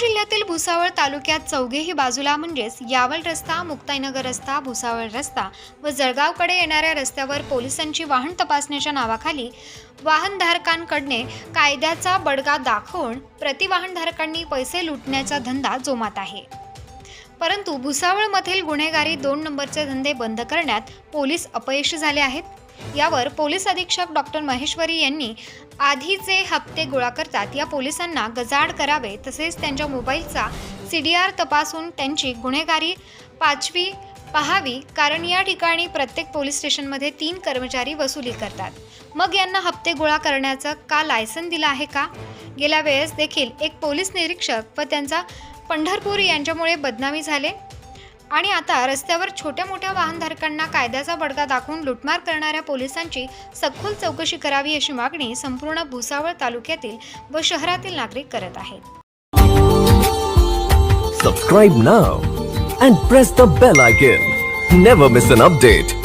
जिल्ह्यातील भुसावळ तालुक्यात चौघेही बाजूला म्हणजेच यावल रस्ता मुक्ताईनगर रस्ता भुसावळ रस्ता व जळगावकडे येणाऱ्या रस्त्यावर पोलिसांची वाहन तपासण्याच्या नावाखाली वाहनधारकांकडने कायद्याचा बडगा दाखवून प्रतिवाहनधारकांनी पैसे लुटण्याचा धंदा जोमात आहे. परंतु भुसावळमधील गुन्हेगारी दोन नंबरचे धंदे बंद करण्यात पोलीस अपयशी झाले आहेत. यावर पोलीस अधीक्षक डॉक्टर महेश्वरी यांनी आधीचे हप्ते गोळा करतात. या पोलिसांना गजाड करावे तसेच त्यांच्या मोबाईलचा सी डी आर तपासून त्यांची गुन्हेगारी पाचवी पहावी कारण या ठिकाणी प्रत्येक पोलीस स्टेशनमध्ये तीन कर्मचारी वसुली करतात. मग यांना हप्ते गोळा करण्याचं का लायसन दिलं आहे का? गेल्या वेळेस देखील एक पोलीस निरीक्षक व त्यांचा पंढरपूर यांच्यामुळे बदनामी झाले? आणि आता रस्त्यावर छोट्या मोठ्या वाहनधारकांना कायद्याचा बडगा दाखवून लुटमार करणाऱ्या पोलिसांची सखोल चौकशी करावी अशी मागणी संपूर्ण भुसावळ तालुक्यातील व शहरातील नागरिक करत आहेत. Subscribe now and press the bell icon never miss an update